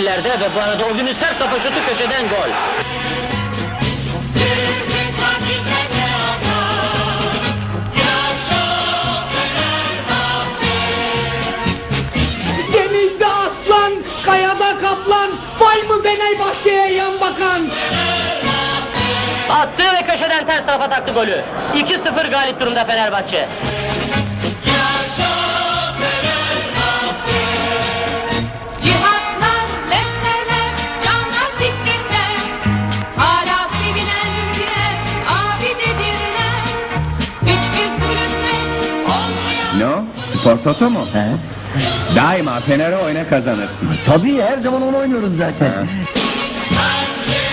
gollerde ve bu arada o günün sert kafa şutu köşeden gol. Denizde aslan, kayada kaplan, vay mı Fenerbahçe'ye yan bakan. Attı ve köşeden ters tarafa taktı golü. 2-0 galip durumda Fenerbahçe. Toto mu? Daima Fener'e oyna kazanırsın. Tabii her zaman onu oynuyoruz zaten.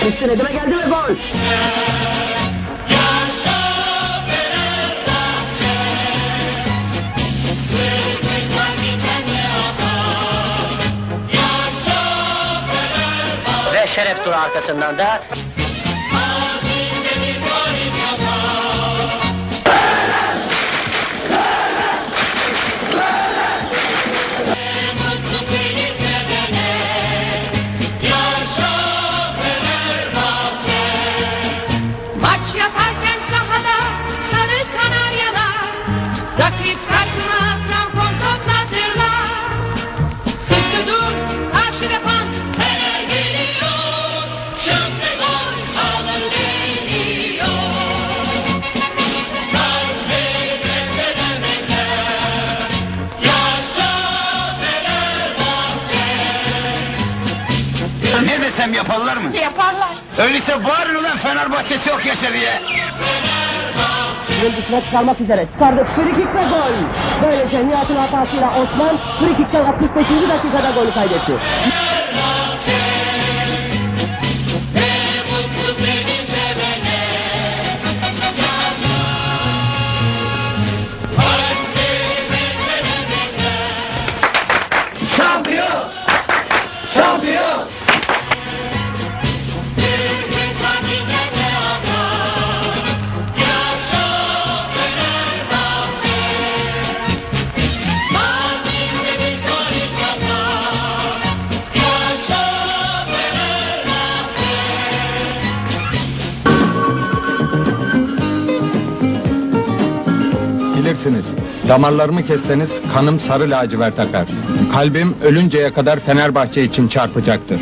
Üstüne deme geldi ve gol. Ve şeref turu arkasından da desem yaparlar mı? Yaparlar Öyleyse bağırın ulan Fenerbahçe çok yaşa diye. Yıldızına çıkarmak üzere. Çıkardı. Frikik ve gol. Böylece Nihat'ın hatasıyla Osman frikikten 65. dakikada golü kaydetti. Bilirsiniz. Damarlarımı kesseniz kanım sarı lacivert akar. Kalbim ölünceye kadar Fenerbahçe için çarpacaktır.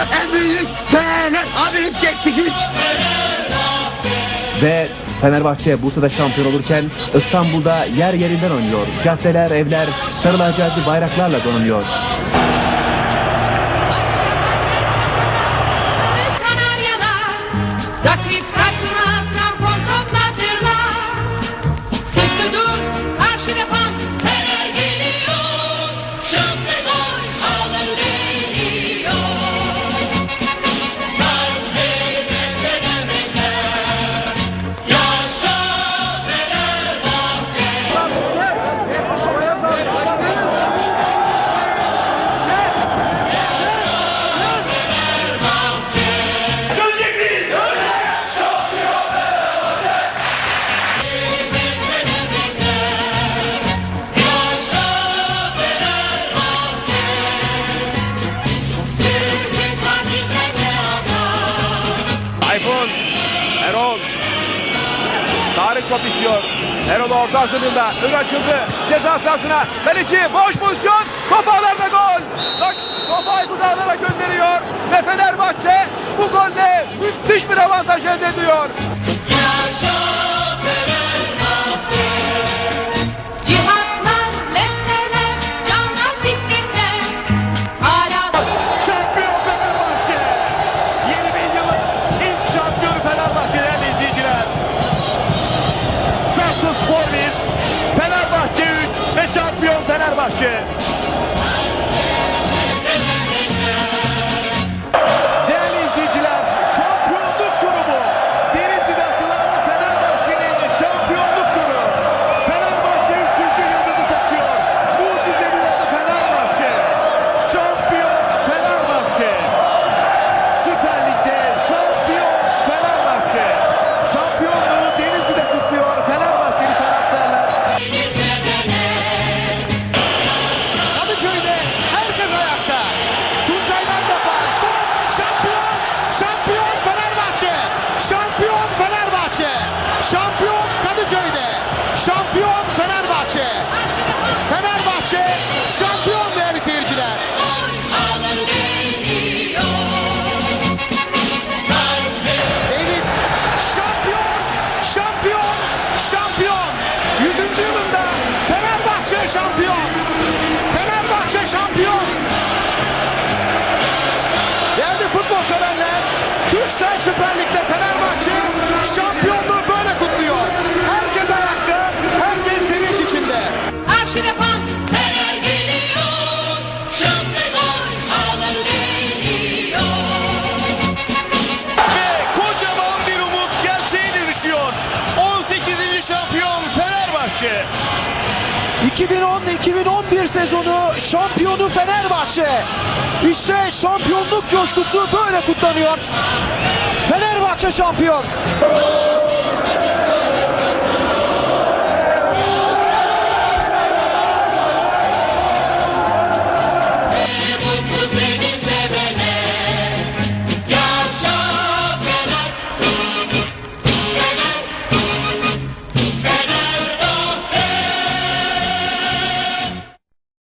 En büyük Fener! Abi hep çektik hiç! Ve Fenerbahçe Bursa'da şampiyon olurken İstanbul'da yer yerinden oynuyor. Caddeler, evler sarı lacivertli bayraklarla donuyor. Tayfun, Erol. Tarık top istiyor. Erol orta hazırlığında. Ön açıldı. Ceza sahasına. Kaleci boş pozisyon. Top ağlarda gol. Bak top Aykut gönderiyor. Ve Fenerbahçe bu golle müthiş bir avantaj elde ediyor. Yaşa Fenerbahçe Şampiyon Kadıköy'de. Şampiyon Fenerbahçe. Fenerbahçe şampiyon değerli seyirciler. David şampiyon. Şampiyon. Şampiyon. 100. yılında Fenerbahçe şampiyon. Fenerbahçe şampiyon. Değerli futbol severler, Türksel Süper Lig'de Fenerbahçe Fenerbahçe. 2010-2011 sezonu şampiyonu Fenerbahçe. İşte şampiyonluk coşkusu böyle kutlanıyor. Fenerbahçe şampiyon.